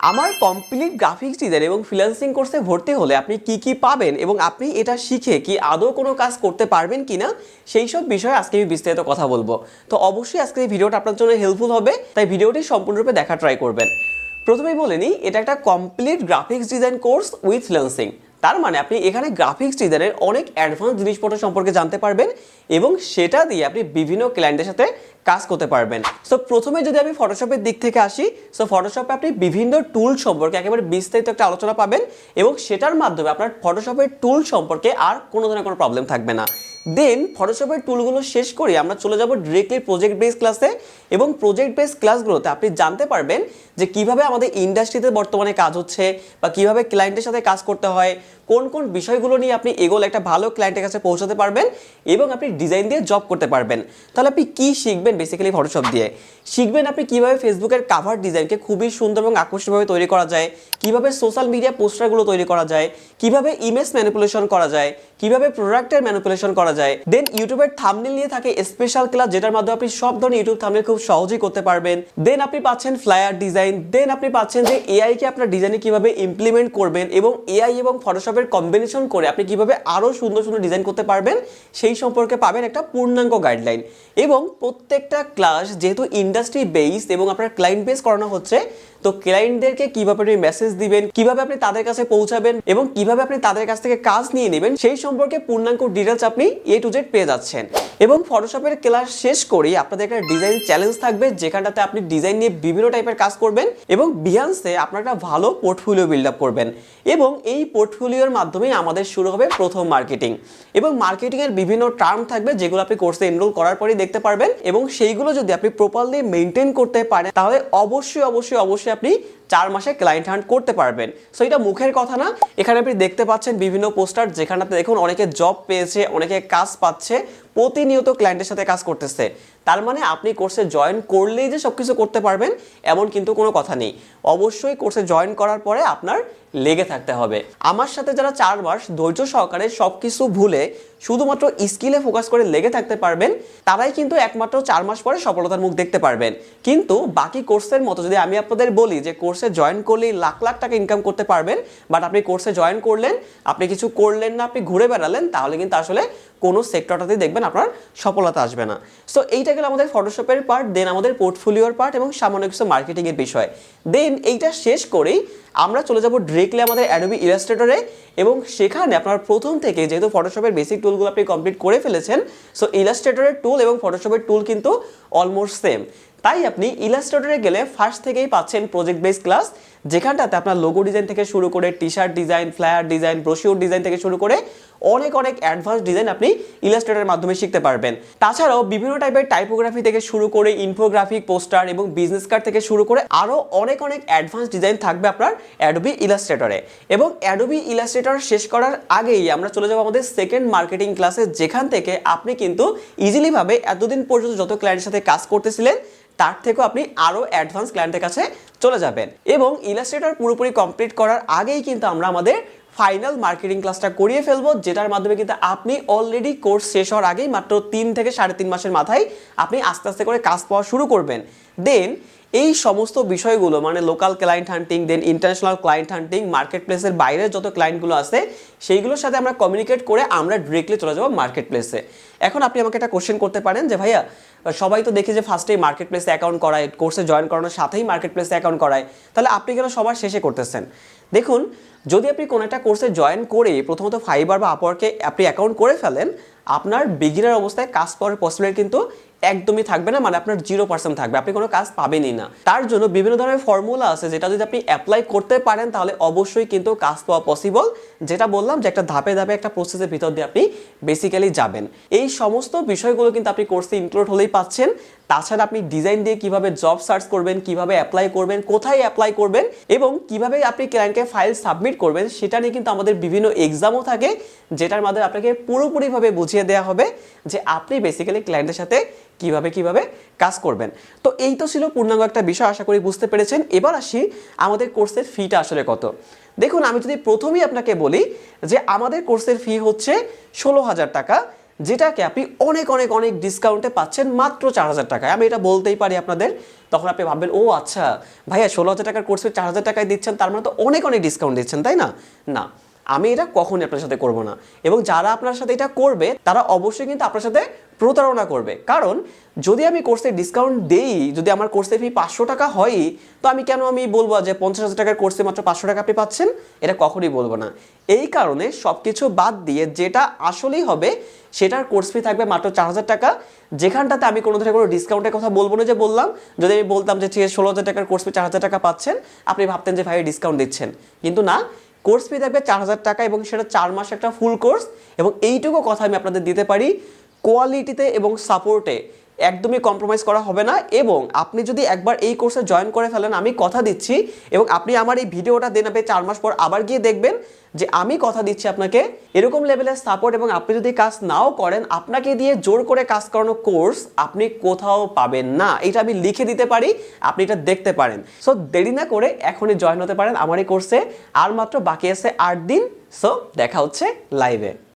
আমার complete graphics design এবং freelancing কোর্সে ভর্তি হলে আপনি কি কি পাবেন এবং আপনি এটা শিখে কি আদৌ কোনো কাজ করতে পারবেন কি না সেই সব বিষয়ে আজকে আমি বিস্তারিত কথা বলব। তো অবশ্যই আজকে এই ভিডিওটা আপনার জন্য হেল্পফুল হবে, তাই ভিডিওটি সম্পূর্ণরূপে দেখা ট্রাই করবেন। প্রথমেই বলে নিই, এটা একটা complete graphics design course with freelancing তার মানে আপনি এখানে গ্রাফিক্স ডিজাইনের অনেক অ্যাডভান্স জিনিসপত্র সম্পর্কে জানতে পারবেন এবং সেটা দিয়ে আপনি বিভিন্ন ক্লায়েন্টের সাথে কাজ করতে পারবেন। সো প্রথমে যদি আমি ফটোশপের দিক থেকে আসি সো ফটোশপে আপনি বিভিন্ন টুল সম্পর্কে একেবারে বিস্তারিত একটা আলোচনা পাবেন এবং সেটার মাধ্যমে আপনার ফটোশপের টুল সম্পর্কে আর কোনো ধরনের কোনো প্রবলেম থাকবে না। দেন ফটোশপের টুলগুলো শেষ করে আমরা চলে যাব ডিরেক্টলি প্রজেক্ট বেস ক্লাসে এবং প্রজেক্ট বেস ক্লাসগুলোতে আপনি জানতে পারবেন যে কীভাবে আমাদের ইন্ডাস্ট্রিতে বর্তমানে কাজ হচ্ছে বা কীভাবে ক্লায়েন্টের সাথে কাজ করতে হয় কোন কোন বিষয়গুলো নিয়ে আপনি এগোলে একটা ভালো ক্লায়েন্টের কাছে পৌঁছাতে পারবেন এবং আপনি ডিজাইন দিয়ে জব করতে পারবেন। তাহলে আপনি কী শিখবেন বেসিক্যালি ফটোশপ দিয়ে? শিখবেন আপনি কীভাবে ফেসবুকের কাভার ডিজাইনকে খুবই সুন্দর এবং আকর্ষণীয়ভাবে তৈরি করা যায়, কীভাবে সোশ্যাল মিডিয়া পোস্টারগুলো তৈরি করা যায়, কীভাবে ইমেজ ম্যানিপুলেশন করা যায়, কীভাবে প্রোডাক্টের ম্যানিপুলেশন করা যায়। দেন ইউটিউবের থামনেল নিয়ে থাকে স্পেশাল ক্লাস যেটার মাধ্যমে আপনি সব ধরনের ইউটিউব থামনেল খুব সহজেই করতে পারবেন। দেন আপনি পাচ্ছেন ফ্লায়ার ডিজাইন দেন আপনি পাচ্ছেন যে এআইকে আপনার ডিজাইনে কীভাবে ইমপ্লিমেন্ট করবেন এবং এআই এবং ফটোশপের কম্বিনেশন করে আপনি কীভাবে আরও সুন্দর সুন্দর ডিজাইন করতে পারবেন, সেই সম্পর্কে পাবেন একটা পূর্ণাঙ্গ গাইডলাইন এবং প্রত্যেকটা ক্লাস যেহেতু ইন্ডাস্ট্রি বেসড এবং আপনার ক্লায়েন্ট বেস করানো হচ্ছে তো ক্লায়েন্টদেরকে কীভাবে আপনি মেসেজ দিবেন, কীভাবে আপনি তাদের কাছে পৌঁছাবেন এবং কীভাবে আপনি তাদের কাছ থেকে কাজ নিয়ে নেবেন, সেই সম্পর্কে পূর্ণাঙ্গ ডিটেলস আপনি এ টু জেড পেয়ে যাচ্ছেন। এবং ফটোশপের ক্লাস শেষ করেই আপনাদের একটা ডিজাইন চ্যালেঞ্জ থাকবে, যেখানটাতে আপনি ডিজাইন নিয়ে বিভিন্ন টাইপের কাজ করবেন এবং বিহান্সে আপনার একটা ভালো পোর্টফোলিও বিল্ড আপ করবেন। এবং এই পোর্টফোলিওর মাধ্যমেই আমাদের শুরু হবে প্রথম মার্কেটিং এবং মার্কেটিংয়ের বিভিন্ন টার্ম থাকবে, যেগুলো আপনি কোর্সে এনরোল করার পরেই দেখতে পারবেন। এবং সেইগুলো যদি আপনি প্রপারলি মেনটেন করতে পারেন, তাহলে অবশ্যই অবশ্যই অবশ্যই আপনি চার মাসে ক্লায়েন্ট হান্ট করতে পারবেন। সো এটা মুখের কথা না। এখানে আপনি দেখতে পাচ্ছেন বিভিন্ন পোস্টার যেখানটাতে দেখুন অনেকে জব পেয়েছে, অনেকে কাজ পাচ্ছে, প্রতিনিয়ত ক্লায়েন্টের সাথে কাজ করতেছে। তার মানে আপনি কোর্সে জয়েন করলেই যে সব কিছু করতে পারবেন, এমন কিন্তু কোনো কথা নেই। অবশ্যই কোর্সে জয়েন করার পরে আপনার লেগে থাকতে হবে। আমার সাথে যারা চার মাস ধৈর্য সহকারে সব কিছু ভুলে শুধুমাত্র স্কিলে ফোকাস করে লেগে থাকতে পারবেন, তারাই কিন্তু একমাত্র চার মাস পরে সফলতার মুখ দেখতে পারবেন। কিন্তু বাকি কোর্সের মতো যদি আমি আপনাদের বলি যে কোর্সে জয়েন করলেই লাখ লাখ টাকা ইনকাম করতে পারবেন বাট আপনি কোর্সে জয়েন করলেন, আপনি কিছু করলেন না, আপনি ঘুরে বেড়ালেন, তাহলে কিন্তু আসলে কোনো সেক্টরটাতেই দেখবেন আপনার সফলতা আসবে না। সো এইটা গেল আমাদের ফটোশপের পার্ট দেন আমাদের পোর্টফোলিওর পার্ট এবং সামান্য কিছু মার্কেটিংয়ের বিষয়। দেন এইটা শেষ করেই আমরা চলে যাব ডিরেক্টলি আমাদের অ্যাডোবি ইলাস্ট্রেটরে এবং সেখানে আপনার প্রথম থেকে যেহেতু ফটোশপের বেসিক টুলগুলো আপনি কমপ্লিট করে ফেলেছেন সো ইলাস্ট্রেটরের টুল এবং ফটোশপের টুল কিন্তু অলমোস্ট সেম তাই আপনি ইলাস্ট্রেটরে গেলে ফার্স্ট থেকেই পাচ্ছেন প্রজেক্ট বেস ক্লাস যেখানটাতে আপনার লোগো ডিজাইন থেকে শুরু করে T shirt design flyer design brochure design থেকে শুরু করে অনেক অনেক অ্যাডভান্স ডিজাইন আপনি ইলাস্ট্রেটের মাধ্যমে শিখতে পারবেন। তাছাড়াও বিভিন্ন টাইপের টাইপোগ্রাফি থেকে শুরু করে ইনফোগ্রাফিক পোস্টার এবং বিজনেস কার্ড থেকে শুরু করে আরও অনেক অনেক অ্যাডভান্স ডিজাইন থাকবে আপনার অ্যাডোবি ইলাস্ট্রেটরে এবং অ্যাডোবি ইলাস্ট্রেটর শেষ করার আগেই আমরা চলে যাব আমাদের সেকেন্ড মার্কেটিং ক্লাসে যেখান থেকে আপনি কিন্তু ইজিলিভাবে এতদিন পর্যন্ত যত ক্লায়েন্টের সাথে কাজ করতেছিলেন, তার থেকেও আপনি আরও অ্যাডভান্স ক্লায়েন্টের কাছে চলে যাবেন। এবং ইলাস্ট্রেটর পুরোপুরি কমপ্লিট করার আগেই কিন্তু আমরা আমাদের ফাইনাল মার্কেটিং ক্লাসটা করিয়ে ফেলব, যেটার মাধ্যমে কিন্তু আপনি অলরেডি কোর্স শেষ হওয়ার আগেই মাত্র তিন থেকে সাড়ে তিন মাসের মাথায় আপনি আস্তে আস্তে করে কাজ পাওয়া শুরু করবেন। দেন এই সমস্ত বিষয়গুলো মানে local client hunting then international client hunting market প্লেসের বাইরের যত ক্লায়েন্টগুলো আছে, সেইগুলোর সাথে আমরা কমিউনিকেট করে আমরা ডিরেক্টলি চলে যাব মার্কেট প্লেসে এখন আপনি আমাকে একটা কোশ্চেন করতে পারেন যে, ভাইয়া, সবাই তো দেখে যে ফার্স্টেই মার্কেট প্লেসে অ্যাকাউন্ট করায় কোর্সে জয়েন করানোর সাথেই মার্কেট প্লেসে অ্যাকাউন্ট করায়। তাহলে আপনি কেন সবার শেষে করতেছেন? দেখুন, যদি আপনি কোনো একটা কোর্সে জয়েন করে প্রথমত ফাইবার বা আপওয়ার্কে আপনি অ্যাকাউন্ট করে ফেলেন, আপনার বিগিনার অবস্থায় কাজ পাওয়ার পসিবিলিটি কিন্তু একদমই থাকবে না মানে আপনার জিরো পার্সেন্ট থাকবে। আপনি কোনো কাজ পাবেনই না। তার জন্য বিভিন্ন ধরনের ফর্মুলা আছে, যেটা যদি আপনি অ্যাপ্লাই করতে পারেন, তাহলে অবশ্যই কিন্তু কাজ পাওয়া পসিবল যেটা বললাম যে একটা ধাপে ধাপে একটা প্রসেসের ভিতর দিয়ে আপনি বেসিক্যালি যাবেন। এই সমস্ত বিষয়গুলো কিন্তু আপনি কোর্সে ইনক্লুড হলেই পাচ্ছেন। তাছাড়া আপনি ডিজাইন দিয়ে কীভাবে জব সার্চ করবেন, কীভাবে অ্যাপ্লাই করবেন, কোথায় অ্যাপ্লাই করবেন, এবং কীভাবে আপনি ক্লায়েন্টকে ফাইল সাবমিট করবেন, সেটা নিয়ে কিন্তু আমাদের বিভিন্ন এক্সামও থাকে, যেটার মাধ্যমে আপনাকে পুরোপুরিভাবে বুঝিয়ে দেওয়া হবে যে আপনি বেসিক্যালি ক্লায়েন্টের সাথে কীভাবে কীভাবে কাজ করবেন। তো এই তো ছিল পূর্ণাঙ্গ একটা বিষয়, আশা করি বুঝতে পেরেছেন। এবার আসি আমাদের কোর্সের ফিটা আসলে কত। দেখুন, আমি যদি প্রথমেই আপনাকে বলি যে আমাদের কোর্সের ফি হচ্ছে ষোলো হাজার টাকা, যেটাকে আপনি অনেক অনেক অনেক ডিসকাউন্টে পাচ্ছেন মাত্র চার হাজার টাকায়। আমি এটা বলতেই পারি আপনাদের। তখন আপনি ভাববেন, ও আচ্ছা ভাইয়া, ষোলো হাজার টাকার কোর্স চার হাজার টাকায় দিচ্ছেন, তার মানে তো অনেক অনেক ডিসকাউন্ট দিচ্ছেন, তাই না? না। আমি এটা কখনই আপনার সাথে করব না। এবং যারা আপনার সাথে এটা করবে, তারা অবশ্যই কিন্তু আপনার সাথে প্রতারণা করবে। কারণ, যদি আমি কোর্সে ডিসকাউন্ট দেই, যদি আমার কোর্সে ফি পাঁচশো টাকা হয়, তো আমি কেন আমি বলব যে পঞ্চাশ হাজার টাকার কোর্সে মাত্র পাঁচশো টাকা আপনি পাচ্ছেন? এটা কখনই বলব না। এই কারণে সব কিছু বাদ দিয়ে যেটা আসলেই হবে, সেটার কোর্স ফি থাকবে মাত্র চার হাজার টাকা। যেখানটাতে আমি কোনো ধরনের কোনো ডিসকাউন্টের কথা বলব না যে বললাম। যদি আমি বলতাম যে ঠিক ষোলো হাজার টাকার কোর্স ফি চার হাজার টাকা পাচ্ছেন, আপনি ভাবতেন যে ভাই ডিসকাউন্ট দিচ্ছেন। কিন্তু না কোর্স ফি থাকবে চার হাজার টাকা এবং সেটা চার মাস একটা ফুল কোর্স এবং এইটুকু কথা আমি আপনাদের দিতে পারি কোয়ালিটিতে এবং সাপোর্টে একদমই কম্প্রোমাইজ করা হবে না এবং আপনি যদি একবার এই কোর্সে জয়েন করে ফেলেন, আমি কথা দিচ্ছি এবং আপনি আমার এই ভিডিওটা দেন আপনি চার মাস পর আবার গিয়ে দেখবেন যে আমি কথা দিচ্ছি আপনাকে। এরকম লেভেলের সাপোর্ট এবং আপনি যদি কাজ নাও করেন, আপনাকে দিয়ে জোর করে কাজ করানো কোর্স আপনি কোথাও পাবেন না। এটা আমি লিখে দিতে পারি, আপনি এটা দেখতে পারেন। সো দেরি না করে এখনই জয়েন হতে পারেন আমার এই কোর্সে আর মাত্র বাকি আছে আট দিন সো দেখা হচ্ছে লাইভে